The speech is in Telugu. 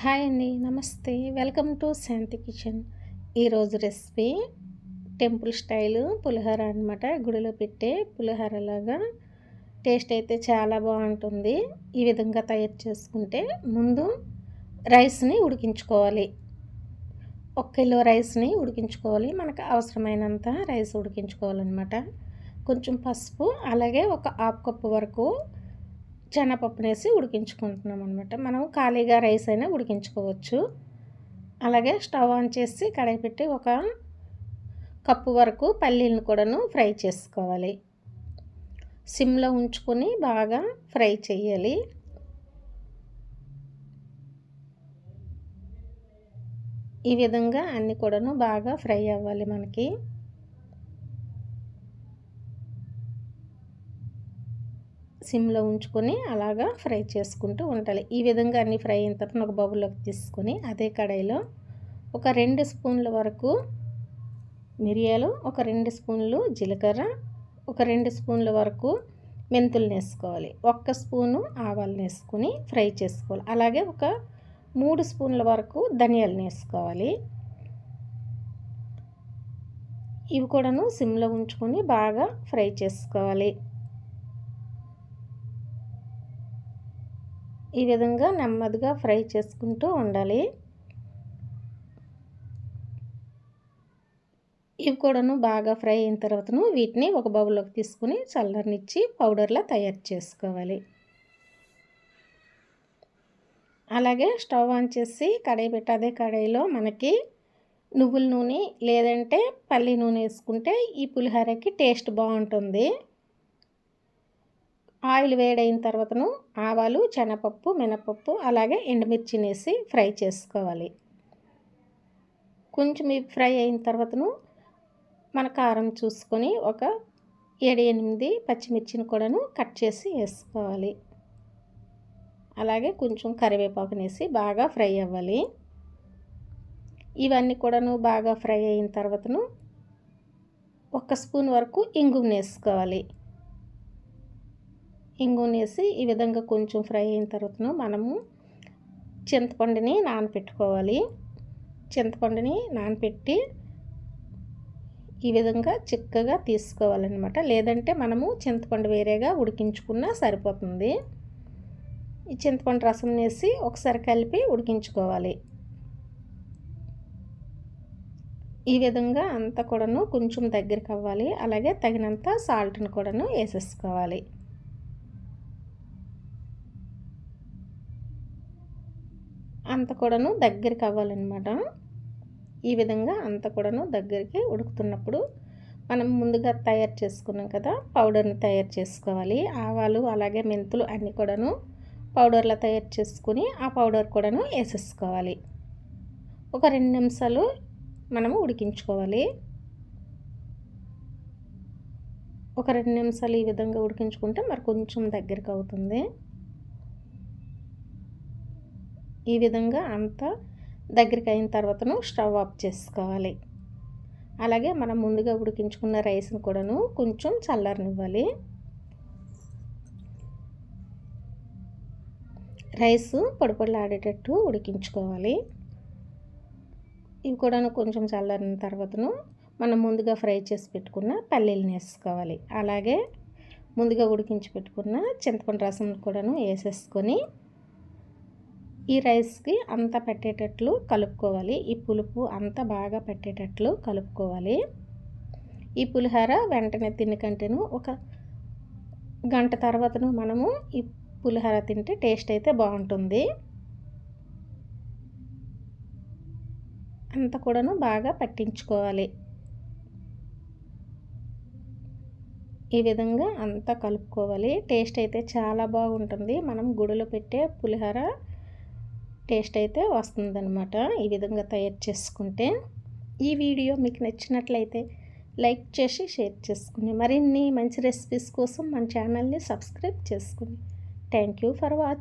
హాయ్ అండి నమస్తే. Welcome to Shanti kitchen. ఈరోజు రెసిపీ టెంపుల్ స్టైల్ పులిహోర అనమాట గుడిలో పెట్టే పులిహోర లాగా. టేస్ట్ అయితే చాలా బాగుంటుంది. ఈ విధంగా తయారు చేసుకుంటే ముందు రైస్ని ఉడికించుకోవాలి. ఒక కిలో రైస్ని ఉడికించుకోవాలి. మనకు అవసరమైనంత రైస్ ఉడికించుకోవాలన్నమాట. కొంచెం పసుపు అలాగే ఒక హాఫ్ కప్పు వరకు శనగపప్పునేసి ఉడికించుకుంటున్నాం అనమాట మనం ఖాళీగా రైస్ అయినా ఉడికించుకోవచ్చు. అలాగే స్టవ్ ఆన్ చేసి కడాయి పెట్టి ఒక కప్పు వరకు పల్లీలను కూడాను ఫ్రై చేసుకోవాలి. సిమ్లో ఉంచుకొని బాగా ఫ్రై చేయాలి. ఈ విధంగా అన్నీ కూడాను బాగా ఫ్రై అవ్వాలి మనకి. సిమ్లో ఉంచుకొని అలాగా ఫ్రై చేసుకుంటూ ఉండాలి. ఈ విధంగా అన్ని ఫ్రై అయిన తర్వాత ఒక బౌల్లోకి తీసుకొని అదే కడాయిలో ఒక రెండు స్పూన్ల వరకు మిరియాలు ఒక రెండు స్పూన్లు జీలకర్ర ఒక రెండు స్పూన్ల వరకు మెంతులు వేసుకోవాలి. ఒక్క స్పూను ఆవాలు వేసుకొని ఫ్రై చేసుకోవాలి. అలాగే ఒక మూడు స్పూన్ల వరకు ధనియాలు వేసుకోవాలి. ఇవి కూడాను సిమ్లో ఉంచుకొని బాగా ఫ్రై చేసుకోవాలి. ఈ విధంగా నెమ్మదిగా ఫ్రై చేసుకుంటూ ఉండాలి. ఇవి కూడాను బాగా ఫ్రై అయిన తర్వాతను వీటిని ఒక బౌల్లోకి తీసుకుని చల్లనిచ్చి పౌడర్లా తయారు చేసుకోవాలి. అలాగే స్టవ్ ఆన్ చేసి కడాయి పెట్టి అదే కడాయిలో మనకి నువ్వుల నూనె లేదంటే పల్లి నూనె వేసుకుంటే ఈ పులిహోరకి టేస్ట్ బాగుంటుంది. ఆయిల్ వేడైన తర్వాతను ఆవాలు శనగపప్పు మినపప్పు అలాగే ఎండుమిర్చిని వేసి ఫ్రై చేసుకోవాలి. కొంచెం ఫ్రై అయిన తర్వాతను మన కారం చూసుకొని ఒక ఏడు ఎనిమిది పచ్చిమిర్చిని కూడాను కట్ చేసి వేసుకోవాలి. అలాగే కొంచెం కరివేపాకునేసి వేసి బాగా ఫ్రై అవ్వాలి. ఇవన్నీ కూడాను బాగా ఫ్రై అయిన తర్వాతను ఒక స్పూన్ వరకు ఇంగుని వేసుకోవాలి ఇంగునేసి ఈ విధంగా కొంచెం ఫ్రై అయిన తర్వాత మనము చింతపండుని నానపెట్టుకోవాలి. చింతపండుని నానపెట్టి ఈ విధంగా చిక్కగా తీసుకోవాలన్నమాట. లేదంటే మనము చింతపండు వేరేగా ఉడికించుకున్నా సరిపోతుంది. ఈ చింతపండు రసం వేసి ఒకసారి కలిపి ఉడికించుకోవాలి. ఈ విధంగా అంతా కూడాను కొంచెం దగ్గరికి అవ్వాలి. అలాగే తగినంత సాల్ట్ని కూడాను వేసేసుకోవాలి. అంత కూడాను దగ్గరికి అవ్వాలన్నమాట. ఈ విధంగా అంత కూడాను దగ్గరికి ఉడుకుతున్నప్పుడు మనం ముందుగా తయారు చేసుకున్నాం కదా పౌడర్ని తయారు చేసుకోవాలి. ఆవాలు అలాగే మెంతులు అన్నీ కూడాను పౌడర్లో తయారు చేసుకుని ఆ పౌడర్ కూడాను వేసేసుకోవాలి. ఒక రెండు నిమిషాలు మనము ఉడికించుకోవాలి. ఒక రెండు నిమిషాలు ఈ విధంగా ఉడికించుకుంటే మరి కొంచెం దగ్గరికి అవుతుంది. ఈ విధంగా అంతా దగ్గరికి అయిన తర్వాతను స్టవ్ ఆఫ్ చేసుకోవాలి. అలాగే మనం ముందుగా ఉడికించుకున్న రైస్ని కూడాను కొంచెం చల్లారనివ్వాలి. రైస్ పొడిపొడలాడేటట్టు ఉడికించుకోవాలి. ఇవి కూడాను కొంచెం చల్లారిన తర్వాతను మనం ముందుగా ఫ్రై చేసి పెట్టుకున్న పల్లీలను వేసుకోవాలి. అలాగే ముందుగా ఉడికించి పెట్టుకున్న చింతపండు రసం కూడాను వేసేసుకొని ఈ రైస్కి అంత పెట్టేటట్లు కలుపుకోవాలి. ఈ పులుపు అంతా బాగా పెట్టేటట్లు కలుపుకోవాలి. ఈ పులిహోర వెంటనే తినకంటేను ఒక గంట తర్వాతను మనము ఈ పులిహోర తింటే టేస్ట్ అయితే బాగుంటుంది. అంత కూడాను బాగా పట్టించుకోవాలి. ఈ విధంగా అంతా కలుపుకోవాలి. టేస్ట్ అయితే చాలా బాగుంటుంది. మనం గుడిలో పెట్టే పులిహోర టేస్ట్ అయితే వస్తుందన్నమాట. ఈ విధంగా తయారు చేసుకుంటే ఈ వీడియో మీకు నచ్చినట్లయితే లైక్ చేసి షేర్ చేసుకుని మరిన్ని మంచి రెసిపీస్ కోసం మన ఛానల్ని సబ్స్క్రైబ్ చేసుకుని. Thank you for watching